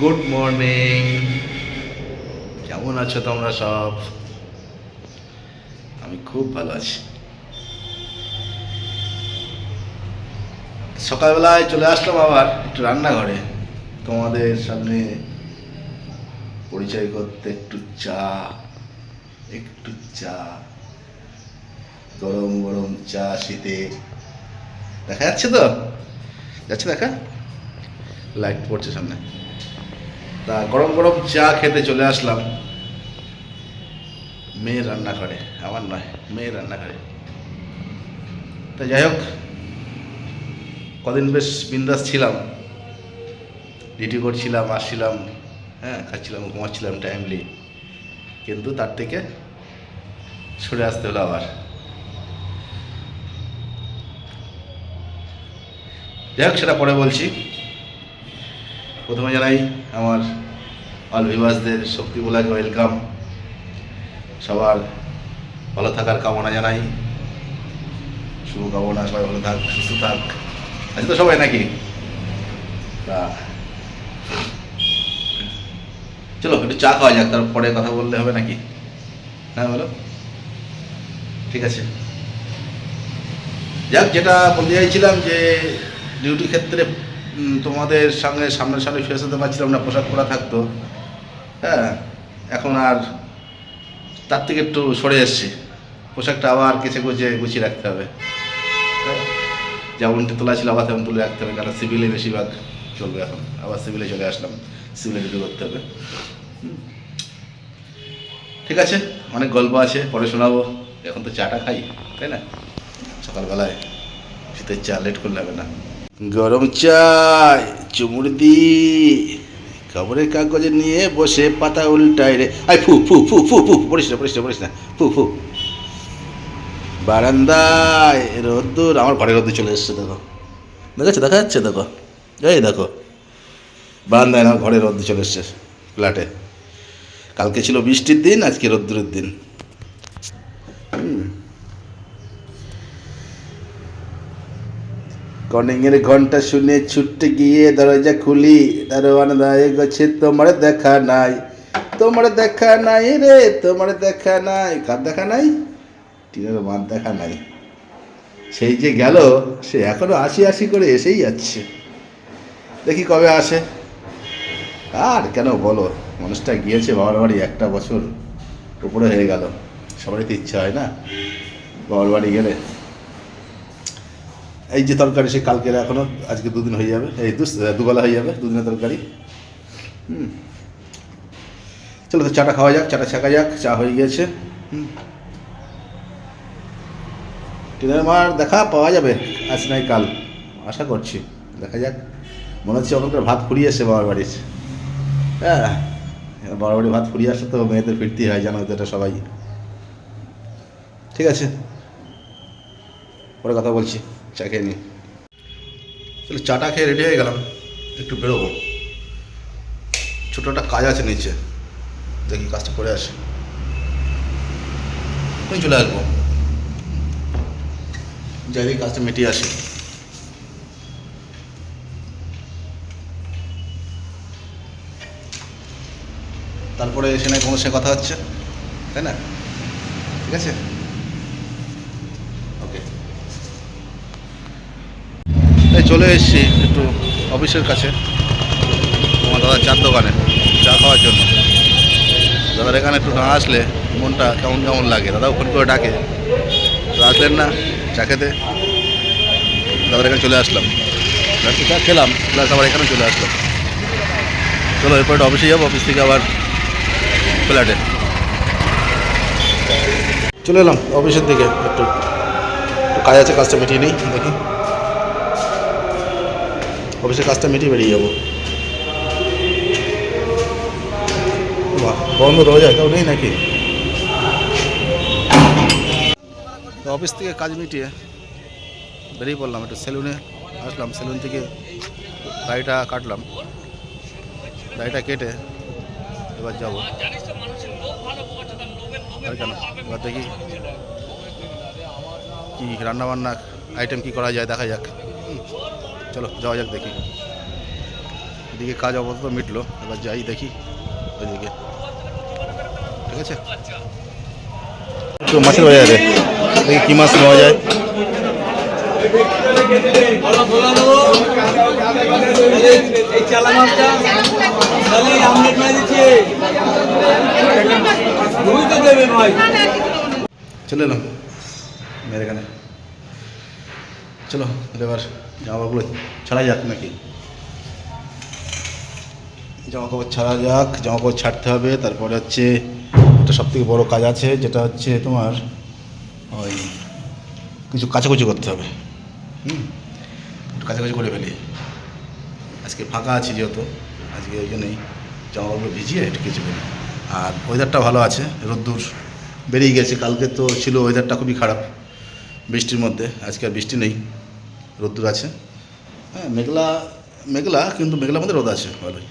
Good morning কেমন আছো তোমরা সব? আমি খুব ভালো আছি। সকালবেলায় চলে আসলাম আবার একটু রান্নাঘরে। তোমাদের সামনে পরিচয় করতে একটু চা একটু চা, গরম গরম চা শীতে। দেখা যাচ্ছে তো? যাচ্ছে দেখা? লাইট পড়ছে সামনে। তা গরম গরম চা খেতে চলে আসলাম। মেয়ের রান্নাঘরে, আমার নয়, মেয়ের রান্নাঘরে। তা যাই হোক, কদিন বেশ বিন্দাস ছিলাম। ডিউটি করছিলাম, আসছিলাম হ্যাঁ খাচ্ছিলাম, ঘুমাচ্ছিলাম টাইমলি কিন্তু তার থেকে সরে আসতে হলো আবার। যাই হোক, সেটা পরে বলছি। প্রথমে জানাই আমার অল ভিভাসদের শক্তি বলাকে ওয়েলকাম সবার ভালো থাকার কামনা জানাই। শুভকামনা, সবাই ভালো থাক, সুস্থ থাক। আছে তো সবাই নাকি? তা চলো, একটু চা খাওয়া যাক তারপরে কথা বললে হবে নাকি? হ্যাঁ বলো। ঠিক আছে। যাক, যেটা বলতে চাইছিলাম যে ডিউটি ক্ষেত্রে তোমাদের সঙ্গে সামনে সামনে ফেস হতে পারছিলাম না পোশাক পরা থাকতো। হ্যাঁ এখন আর তার থেকে একটু সরে এসছি। পোশাকটা আবার কেচে গুছে গুছিয়ে রাখতে হবে। হ্যাঁ, যেমনটি তোলা ছিল আবার তেমন তুলে রাখতে হবে কারণ সিভিলে বেশিরভাগ চলবে এখন। আবার সিভিলে চলে আসলাম সিভিলে ডিউটি করতে হবে। ঠিক আছে অনেক গল্প আছে পরে শোনাবো। এখন তো চাটা খাই তাই না? সকালবেলায় শীতের চা লেট করলে হবে না। গরম চাই, চুমুর দি খবরের কাগজে নিয়ে বসে পাতা উল্টাই রে। আই ফু ফু ফু ফু ফু, পড়িস না পড়িস না পড়িস না। ফু ফু। বারান্দায় রোদ্দুর, আমার ঘরে রোদ্দুর চলে এসছে, দেখো। দেখাচ্ছে দেখা যাচ্ছে দেখো। এই দেখো। বারান্দায় আমার ঘরে রোদ্দুর চলে এসছে, ফ্ল্যাটে। কালকে ছিল বৃষ্টির দিন, আজকে রোদ্দুরের দিন। হুম। কর্নিংয়ের ঘণ্টা শুনে ছুটতে গিয়ে দরজা খুলি। দারোয়ান দায়ে গেছে, তোমার দেখা নাই। তোমার দেখা নাই রে, তোমার দেখা নাই। কার দেখা নাই? টিনের মার দেখা নাই। সেই যে গেল, সে এখনও আসি আসি করে এসেই যাচ্ছে। দেখি কবে আসে। আর কেন বলো, মানুষটা গিয়েছে বাবার বাড়ি একটা বছর। উপরে হয়ে গেল। সবারই তো ইচ্ছা হয় না বাবার বাড়ি গেলে। এই যে তরকারি সে কালকের এখনও, আজকে দুদিন হয়ে যাবে। এই দু- দুবেলা হয়ে যাবে, দুদিনের তরকারি। হুম। চলো তো চাটা খাওয়া যাক, চাটা ছাকা যাক, চা হয়ে গিয়েছে। টিনের মার দেখা পাওয়া যাবে, আজ নাই কাল। আশা করছি, দেখা যাক। মনে হচ্ছে ওখানকার ভাত ফুরিয়ে এসছে বাবার বাড়ির। হ্যাঁ বাবার বাড়ি ভাত ফুরিয়ে আসলে তো মেয়েদের ফিরতেই হয়, জানো তো এটা সবাই। ঠিক আছে। পরে কথা বলছি। চা খেয়ে নি। তাহলে চাটা খেয়ে রেডি হয়ে গেলাম, একটু বেরোবো। ছোটো একটা কাজ আছে নিচে, দেখি কাজটা করে আসি। তুমি চলে আসব। যাই দেখি কাজটা মিটিয়ে আসি। তারপরে এসে নাই তোমার সাথে কথা হচ্ছে, তাই না? ঠিক আছে ওকে তাই চলে এসেছি একটু অফিসের কাছে, তোমার দাদার চার দোকানে, চা খাওয়ার জন্য। দাদার এখানে একটু না আসলে মনটা কেমন কেমন লাগে, দাদাও ফোন করে ডাকে। আসলেন না, চা খেতে। দাদার এখানে চলে আসলাম। চা খেলাম প্লাস আবার এখানে চলে আসলাম। চলো, এরপর অফিসে যাব অফিস থেকে আবার ফ্ল্যাটে চলে এলাম অফিসের দিকে একটু কাজ আছে, কাজটা মিটিয়ে নিই, দেখি। অফিসের কাজটা মিটিয়ে বেরিয়ে যাব। বন্ধ দরজা কেউ নেই নাকি? তো অফিস থেকে কাজ মিটিয়ে বেরিয়ে পড়লাম একটু সেলুনে, আসলাম, সেলুন থেকে গাড়িটা কাটলাম। গাড়িটা কেটে এবার যাব। আর কেন? এবার দেখি কী রান্না বান্না আইটেম কি করা যায়, দেখা যাক। চলো যাওয়া যাক দেখি এদিকে কাজ আপাতত মিটলো এবার যাই দেখি ওইদিকে ঠিক আছে তো মাছের বাজারে দেখি কী মাছ পাওয়া যায় এই চালা মাছটা তাহলে আমলেট মেরে দিচ্ছে তুমি তো দেবে ভাই চলে এলাম মেয়ের এখানে চলো এবার জামা কাপড়গুলো ছাড়া যাক নাকি? জামা কাপড় ছাড়া যাক, জামা কাপড় ছাড়তে হবে, তারপরে হচ্ছে একটা সব থেকে বড়ো কাজ আছে, যেটা হচ্ছে তোমার ওই কিছু কাচাকুচি করতে হবে। হুম? একটু কাচাকুচি করে ফেলি। আজকে ফাঁকা আছি যেহেতু, আজকে ওই জন্যই জামা কাপড় ভিজিয়ে একটু কিছু ফেলি আর ওয়েদারটা ভালো আছে, রোদ্দুর বেরিয়ে গেছে, কালকে তো ছিল ওয়েদারটা খুবই খারাপ বৃষ্টির মধ্যে, আজকে আর বৃষ্টি নেই। রোদ্দুর আছে। হ্যাঁ মেঘলা মেঘলা, কিন্তু মেঘলার মধ্যে রোদ আছে, ভালোই।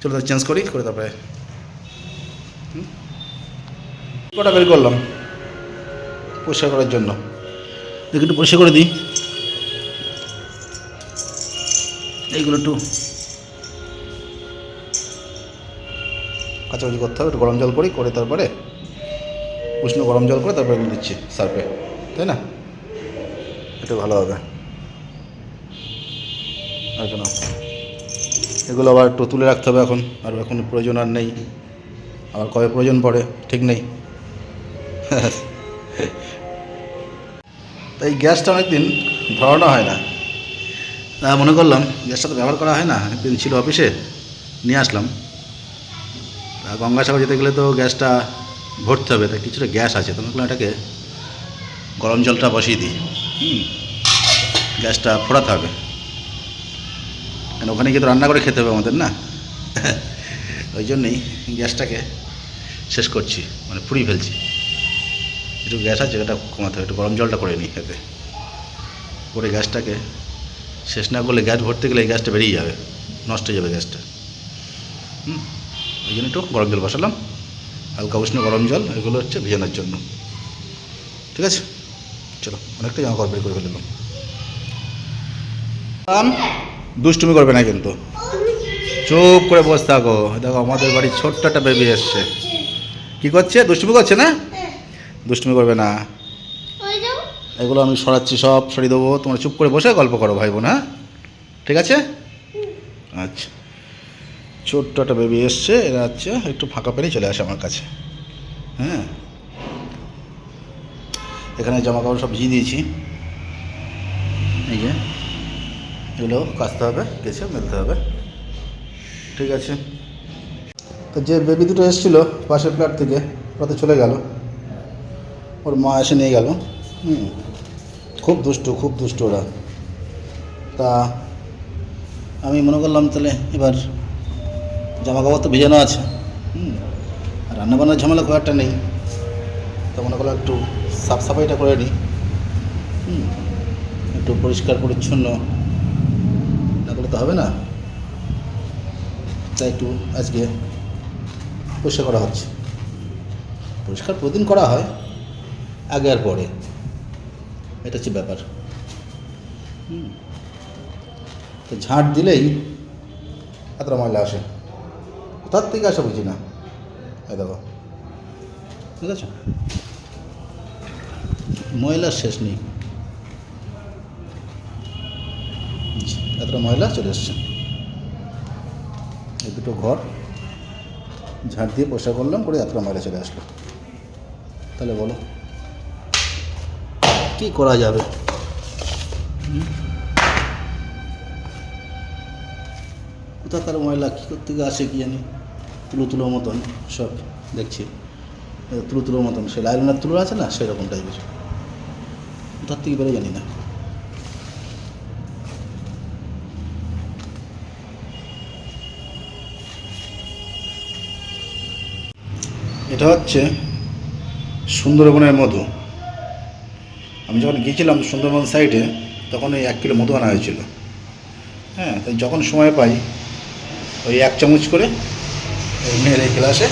চলো তাহলে চেঞ্জ করি, করে তারপরে? কটা বের করলাম? পরিষ্কার করার জন্য। দেখি, একটু পরিষ্কার করে দিই। এইগুলো একটু কাচাকুচি করতে হবে, একটু গরম জল করি, করে তারপরে উষ্ণ গরম জল করে তারপরে দিচ্ছি সার্ফে। তাই না? একটু ভালো হবে। আর কেন? এগুলো আবার একটু তুলে রাখতে হবে এখন। আর এখন প্রয়োজন আর নেই। আবার কবে প্রয়োজন পড়ে? ঠিক নেই। তাই গ্যাসটা অনেকদিন ধরানো হয় না। তা মনে করলাম গ্যাসটা তো ব্যবহার করা হয় না। একদিন ছিল অফিসে, নিয়ে আসলাম। তা গঙ্গাসাগর যেতে গেলে তো গ্যাসটা ভরতে হবে। তাই কিছুটা গ্যাস আছে। তো মনে এটাকে গরম জলটা বসিয়ে দিই। গ্যাসটা ফোড়াতে হবে। কেন ওখানে গিয়ে তো রান্না করে খেতে হবে আমাদের না? ওই জন্যই গ্যাসটাকে শেষ করছি মানে পুড়িয়ে ফেলছি। একটু গ্যাস আছে এটা কমাতে হবে, একটু গরম জলটা করে নিই এতে। করে গ্যাসটাকে শেষ না করলে গ্যাস ভরতে গেলে এই গ্যাসটা বেরিয়ে যাবে, নষ্ট হয়ে যাবে গ্যাসটা। হুম, ওই জন্য একটু গরম জল বসালাম, হালকা উষ্ণ গরম জল, এগুলো হচ্ছে ভিজানোর জন্য। ঠিক আছে? চলো অনেকটা জামা কাপড় করে ফেললাম। দুষ্টুমি করবে না কিন্তু। চুপ করে বসে থাকো। দেখো, আমাদের বাড়ির ছোট্ট একটা বেবি এসছে। কি করছে? দুষ্টুমি করছে না? দুষ্টুমি করবে না। এগুলো আমি সরাচ্ছি, সব সরিয়ে দেবো। তোমরা চুপ করে বসে গল্প করো, ভাই বোন হ্যাঁ? ঠিক আছে? আচ্ছা। ছোট্ট একটা বেবি এসছে, এরা হচ্ছে একটু ফাঁকা পেলেই চলে আসে আমার কাছে। হ্যাঁ? এখানে জামা কাপড় সব ভিজিয়ে দিয়েছি। এই যে, এগুলো কাচতে হবে গেছে মেলতে হবে। ঠিক আছে। তো যে বেবি দুটো এসেছিল পাশের ফ্ল্যাট থেকে, ওরা চলে গেল। ওর মা এসে নিয়ে গেল। হুম, খুব দুষ্টু খুব দুষ্টু ওরা। তা আমি মনে করলাম তাহলে এবার জামা কাপড় তো ভেজানো আছে। হুম রান্নাবান্নার ঝামেলা খুব একটা নেই। তো মনে করলাম একটু সাফ সাফাইটা করে নিই। হুম, একটু পরিষ্কার পরিচ্ছন্ন না করলে তো হবে না। তাই একটু আজকে পরিষ্কার করা হচ্ছে। পরিষ্কার প্রতিদিন করা হয়, আগে আর পরে। এটা হচ্ছে ব্যাপার। তো ঝাঁট দিলেই এতটা ময়লা আসে। কোথার থেকে আসা বুঝি না। দেখো ঠিক আছে ময়লার শেষ নেই। এতটা ময়লা চলে এসছে। এই দুটো ঘর ঝাঁট দিয়ে পরিষ্কার করলাম, করে এতটা ময়লা চলে আসলো। তাহলে বলো, কি করা যাবে? কোথাকার ময়লা, কী করতে আসে কি জানি? তুলো তুলো মতন সব দেখছি। তুলো তুলো মতন, সে লাইলনের তুলো আছে না, সেরকম টাইপের কোথার থেকে বেরো জানি না। এটা হচ্ছে সুন্দরবনের মধু। আমি যখন গিয়েছিলাম সুন্দরবন সাইডে, তখন ওই এক কিলো মধু আনা হয়েছিল। হ্যাঁ তাই যখন সময় পাই, ওই এক চামচ করে মেয়ের এই গ্লাসে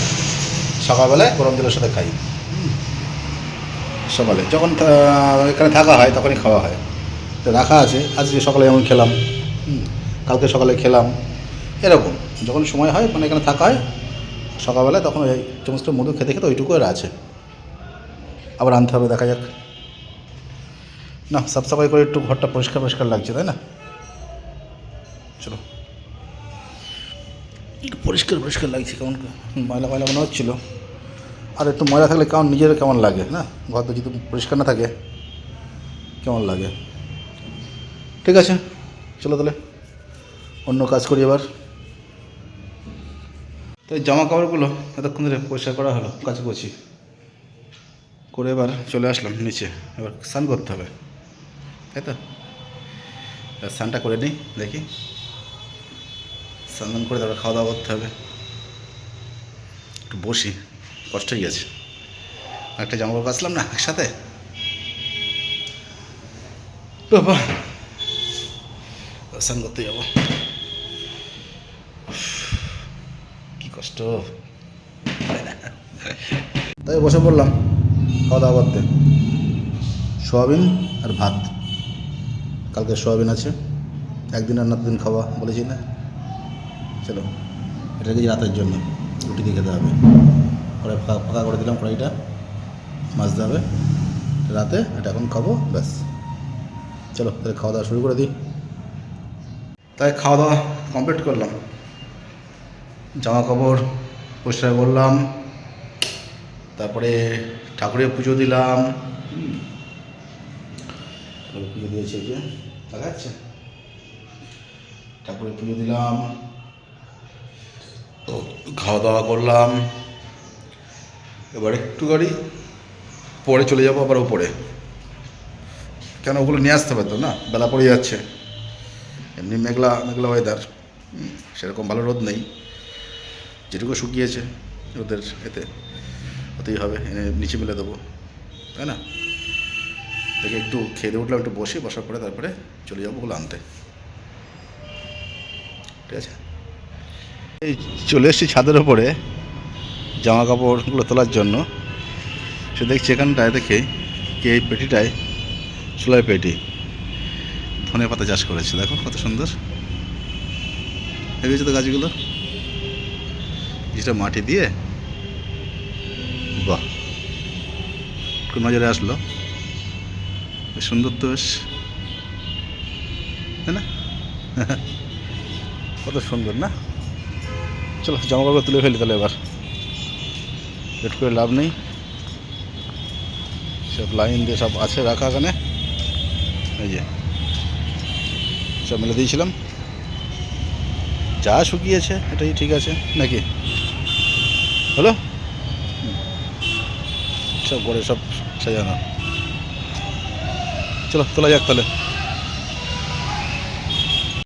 সকালবেলায় গরম জলের সাথে খাই। সকালে। যখন এখানে থাকা হয়, তখনই খাওয়া হয়। তো রাখা আছে। আজকে সকালে যেমন খেলাম। কালকে সকালে খেলাম। এরকম। যখন সময় হয় মানে এখানে থাকা হয় সকালবেলায় তখন ওই সমস্ত মধু খেতে খেতে ওইটুকু আর আছে। আবার আনতে হবে, দেখা যাক। না সাফ সাফাই করে একটু ঘরটা পরিষ্কার পরিষ্কার লাগছে, তাই না? চলো। পরিষ্কার পরিষ্কার লাগছে, কেমন ময়লা ময়লা মনে হচ্ছিল। আর একটু ময়লা থাকলে কেমন নিজের কেমন লাগে, না? ঘর তো যদি পরিষ্কার না থাকে, কেমন লাগে? ঠিক আছে, চলো তাহলে। অন্য কাজ করি এবার। তো জামা কাপড়গুলো এতক্ষণ ধরে পরিষ্কার করা হলো, কাজ করছি। করে এবার চলে আসলাম নিচে, এবার স্নান করতে হবে। তাই তো? স্নানটা করে নিই, দেখি। স্নান করে তারপরে খাওয়া দাওয়া করতে হবে। একটু বসি। কষ্ট হয়ে গেছে। একটা জামা কাপড় কাচলাম না একসাথে? স্নান করতে যাব। কি কষ্ট। তাই বসে পড়লাম খাওয়া দাওয়া করতে। সোয়াবিন আর ভাত। কালকে সোয়াবিন আছে। একদিন আর দিন খাওয়া বলেছি না। চলো, এটা কি রাতের জন্য? রুটি দিয়ে খেতে হবে। পরে ফাঁকা ফাঁকা করে দিলাম কড়াইটা মাজতে হবে রাতে এটা এখন খাব, ব্যাস। চলো, তাহলে খাওয়া দাওয়া শুরু করে দিই। তাই খাওয়া দাওয়া কমপ্লিট করলাম। জামা কাপড় পরিষ্কার করলাম। তারপরে ঠাকুরের পুজো দিলাম। পুজো দিয়েছে যে, দেখা যাচ্ছে? ঠাকুরের পুজো দিলাম। খাওয়া দাওয়া করলাম। এবার একটু গাড়ি, পরে চলে যাব আবার ওপরে। কেন ওগুলো নিয়ে আসতে হবে তো না? বেলা পড়ে যাচ্ছে। এমনি মেঘলা মেঘলা ওয়েদার সেরকম ভালো রোদ নেই। যেটুকু শুকিয়েছে ওদের এতে হতেই হবে। এনে নিচে মেলে দেবো। তাই না? দেখে একটু খেয়ে দিয়ে উঠলাম, একটু বসে, বসার পরে তারপরে চলে যাব ওগুলো আনতে। ঠিক আছে? এই চলে এসেছি ছাদের ওপরে। জামা কাপড়গুলো তোলার জন্য, সে দেখছি এখানটায় দেখে কি এই পেটিটায় সোলার পেটি, ধনে পাতা চাষ করেছে। দেখো কত সুন্দর। দেখেছ তো গাছগুলো? কিছুটা মাটি দিয়ে, বাহ একটু নজরে আসলো। সুন্দর তো বেশ। তাই না? কত সুন্দর না? চলো জামা কাপড় তুলে ফেলি তাহলে এবার। লেট করে লাভ নেই। সব লাইন দিয়ে সব আছে রাখা এখানে। এই যে, সব মেলে দিয়েছিলাম। যা শুকিয়েছে, এটাই ঠিক আছে, নাকি? হলো? সব করে সব সাজানো। চলো, তোলা যাক তাহলে।